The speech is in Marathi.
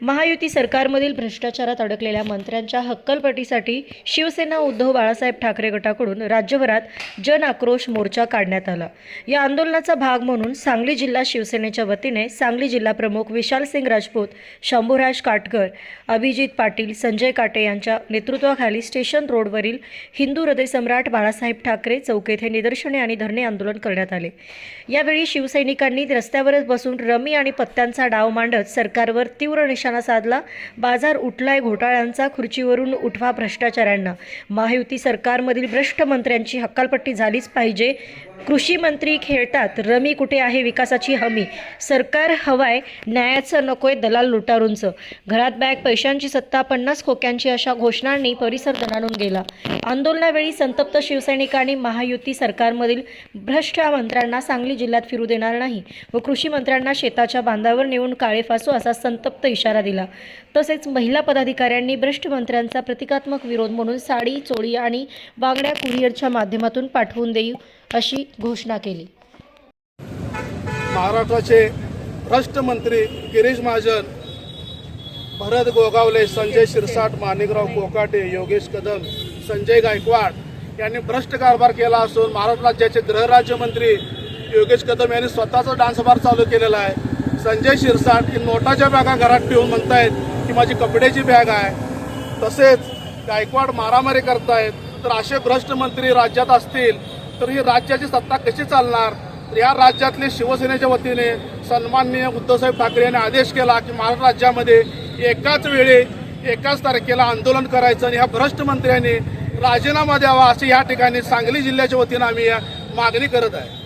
महायुती सरकारमधील भ्रष्टाचारात अडकलेल्या मंत्र्यांच्या हक्कलपटीसाठी शिवसेना उद्धव बाळासाहेब ठाकरे गटाकडून राज्यभरात जन आक्रोश मोर्चा काढण्यात आला. या आंदोलनाचा भाग म्हणून सांगली जिल्हा शिवसेनेच्या वतीने सांगली जिल्हा प्रमुख विशाल सिंग राजपूत शंभूराज काटकर अभिजित पाटील संजय काटे यांच्या नेतृत्वाखाली स्टेशन रोडवरील हिंदू हृदय सम्राट बाळासाहेब ठाकरे चौक येथे निदर्शने आणि धरणे आंदोलन करण्यात आले. यावेळी शिवसैनिकांनी रस्त्यावरच बसून रमी आणि पत्त्यांचा डाव मांडत सरकारवर तीव्र निशाणा साधला बाजार उठलाय घोटाळ्यांचा खुर्चीवरून उठवा भ्रष्टाचारांना महायुती सरकारमधील भ्रष्ट मंत्र्यांची हक्कालपट्टी झालीच पाहिजे. कृषी मंत्री खेळतात रमी कुठे आहे विकासाची हमी? सरकार हवाय न्यायाचं नकोय दलाल लुटारूंचं. घरात बॅग पैशांची सत्ता पन्नास खोक्यांची अशा घोषणांनी परिसर दणाणून गेला. आंदोलनावेळी संतप्त शिवसैनिकांनी महायुती सरकारमधील भ्रष्ट मंत्र्यांना सांगली जिल्ह्यात फिरू देणार नाही व कृषी मंत्र्यांना शेताच्या बांधावर नेऊन काळे फासू असा संतप्त इशारा दिला. तसेच महिला पदाधिकाऱ्यांनी भ्रष्ट मंत्र्यांचा प्रतिकात्मक विरोध म्हणून साडी चोळी आणि बांगड्या कुरिअरच्या माध्यमातून पाठवून देऊ अशी घोषणा केली. महाराष्ट्राचे राष्ट्रमंत्री गिरीश महाजन भरत गोगावले संजय शिरसाट माणिकराव कोकाटे योगेश कदम संजय गायकवाड यांनी भ्रष्ट कारभार केला असून महाराष्ट्र राज्याचे गृहराज्यमंत्री योगेश कदम यांनी स्वतःचा डान्स बार चालू केलेला आहे. संजय शिरसाट ही नोटाच्या बॅगा घरात ठेवून म्हणतायत की माझी कपड्याची बॅग आहे. तसेच गायकवाड मारामारी करतायत. तर असे भ्रष्ट मंत्री राज्यात असतील तर ही राज्याची सत्ता कशी चालणार? तर या राज्यातले शिवसेनेच्या वतीने सन्माननीय उद्धवसाहेब ठाकरे यांनी आदेश केला की महाराष्ट्र राज्यामध्ये एकाच वेळी एकाच तारखेला आंदोलन करायचं आणि ह्या भ्रष्ट मंत्र्यांनी राजीनामा द्यावा असे या ठिकाणी सांगली जिल्ह्याच्या वतीनं आम्ही मागणी करत आहे.